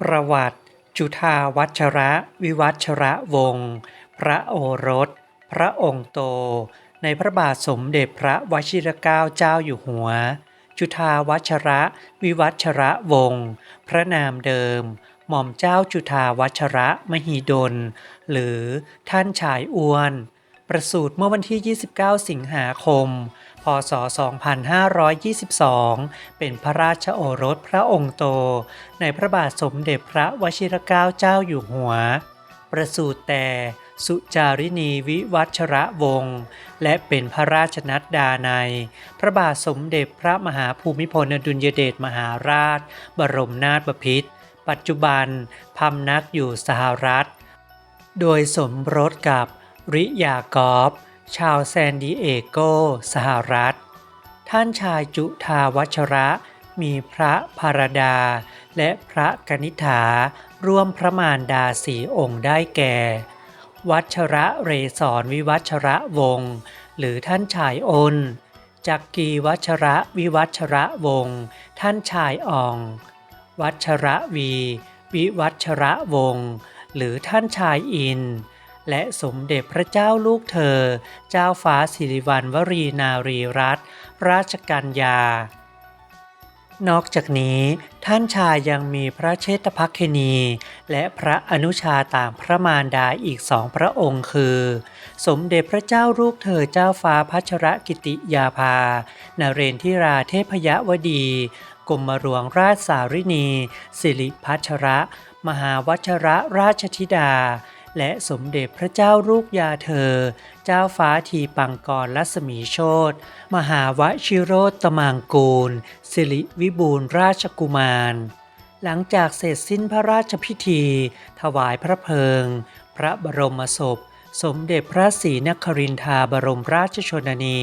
ประวัติ จุฑาวัชระ วิวัชระวงศ์พระโอรส พระองค์โต ในพระบาทสมเด็จพระวชิรเกล้าเจ้าอยู่หัว จุฑาวัชระ วิวัชระวงศ์พระนามเดิม หม่อมเจ้าจุฑาวัชระมหิดล หรือท่านชายอ้วน ประสูติเมื่อวันที่ 29 สิงหาคม พศ 2522 เป็นพระราชโอรสพระองค์โต ในพระบาทสมเด็จพระวชิรเกล้าเจ้าอยู่หัว ประสูติแต่สุจารินีวิวัชระวงศ์และเป็นพระราชนัดดาใน พระบาทสมเด็จพระมหาภูมิพลอดุลยเดชมหาราช บรมนาถบพิตรปัจจุบันพำนักอยู่สหรัฐ โดยสมรสกับริยากอฟ ชาวแซนดิเอโก สหรัฐ ท่านชายจุธาวัชระ มีพระภารดา และพระกนิษฐาร่วมพระมารดาสีองค์ได้แก่ วัชระเรศรวิวัชระวงศ์หรือท่านชายอนจักกีวัชระวิวัชระวงศ์ท่านชายอ่อง วัชระวี วิวัชระวงศ์หรือท่านชายอิน และสมเด็จพระเจ้าลูกเธอ เจ้าฟ้าสิริวัณวรีนารีรัตนราชกัญญา นอกจากนี้ท่านชายยังมีพระเชษฐภักคินีและพระอนุชาต่างพระมารดาอีกสองพระองค์คือ สมเด็จพระเจ้าลูกเธอเจ้าฟ้าพัชรกิติยาภา นาเรนทิราเทพยวดี กรมหลวงราชสารินี สิริพัชระ มหาวัชระราชธิดา และสมเด็จพระเจ้าลูกยาเธอ เจ้าฟ้าทีปังกรลัศมีโชตมหาวชิโรตมังกูล สิริวิบูรราชกุมาร หลังจากเสร็จสิ้นพระราชพิธี ถวายพระเพลิง พระบรมศพ สมเด็จพระศรีนครินทราบรมราชชนนี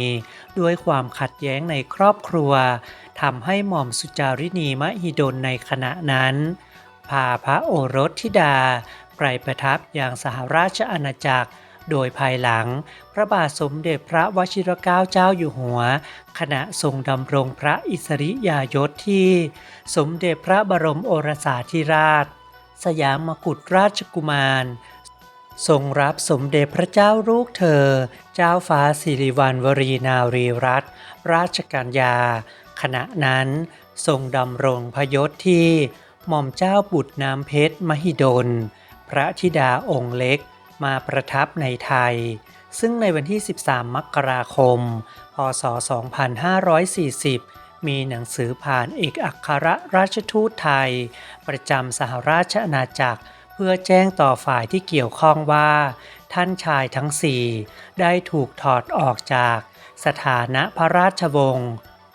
ด้วยความขัดแย้งในครอบครัวทำให้หม่อมสุจารินีมหิดลในขณะนั้นพาพระโอรสธิดา ไปประทับอย่างสหราชอาณาจักร โดยภายหลัง พระบาทสมเด็จพระวชิรเกล้าเจ้าอยู่หัว ขณะทรงดำรงพระอิสริยายศที่ สมเด็จพระบรมโอรสาธิราช สยามกุฎราชกุมาร ทรงรับสมเด็จพระเจ้าลูกเธอ เจ้าฟ้าสิริวัณวรีนารีรัตนราชกัญญา ขณะนั้นทรงดำรงพยศที่หม่อมเจ้าบุตรน้ำเพชรมหิดล พระธิดาองค์เล็กมาประทับในไทย ซึ่งในวันที่ 13 มกราคม พศ 2540 มีหนังสือผ่านเอกอัครราชทูตไทย ประจำสหราชอาณาจักรเพื่อแจ้งต่อฝ่ายที่เกี่ยวข้องว่า ท่านชายทั้งสี่ได้ถูกถอดออกจากสถานะพระราชวงศ์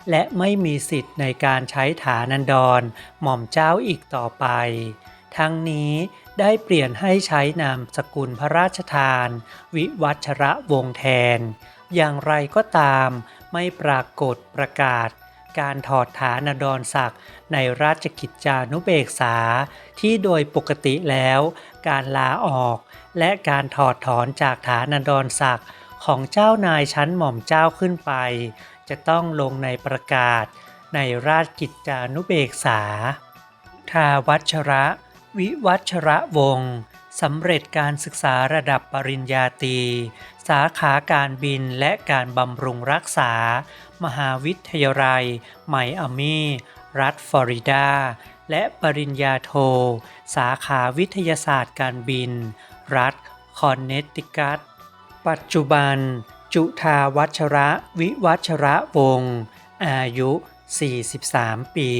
และไม่มีสิทธิ์ในการใช้ฐานันดรหม่อมเจ้าอีกต่อไป ทั้งนี้ ได้เปลี่ยนให้ใช้นามสกุลพระราชทาน วิวัชระวงแทน อย่างไรก็ตาม ไม่ปรากฏประกาศ การถอดฐานนดรศักดิ์ในราชกิจจานุเบกษา ที่โดยปกติแล้ว การลาออก และการถอดถอนจากฐานนดรศักดิ์ของเจ้านายชั้นหม่อมเจ้าขึ้นไป จะต้องลงในประกาศ ในราชกิจจานุเบกษา ทาวัชระ วิวัชระวงศ์สำเร็จการศึกษาระดับปริญญาตรีสาขาการบินและการบำรุงรักษา มหาวิทยาลัย ไมอามีรัฐฟลอริดา และปริญญาโท สาขาวิทยาศาสตร์การบิน รัฐคอนเนตติคัต ปัจจุบัน จุธาวัชระวิวัชระวงศ์อายุ 43 ปี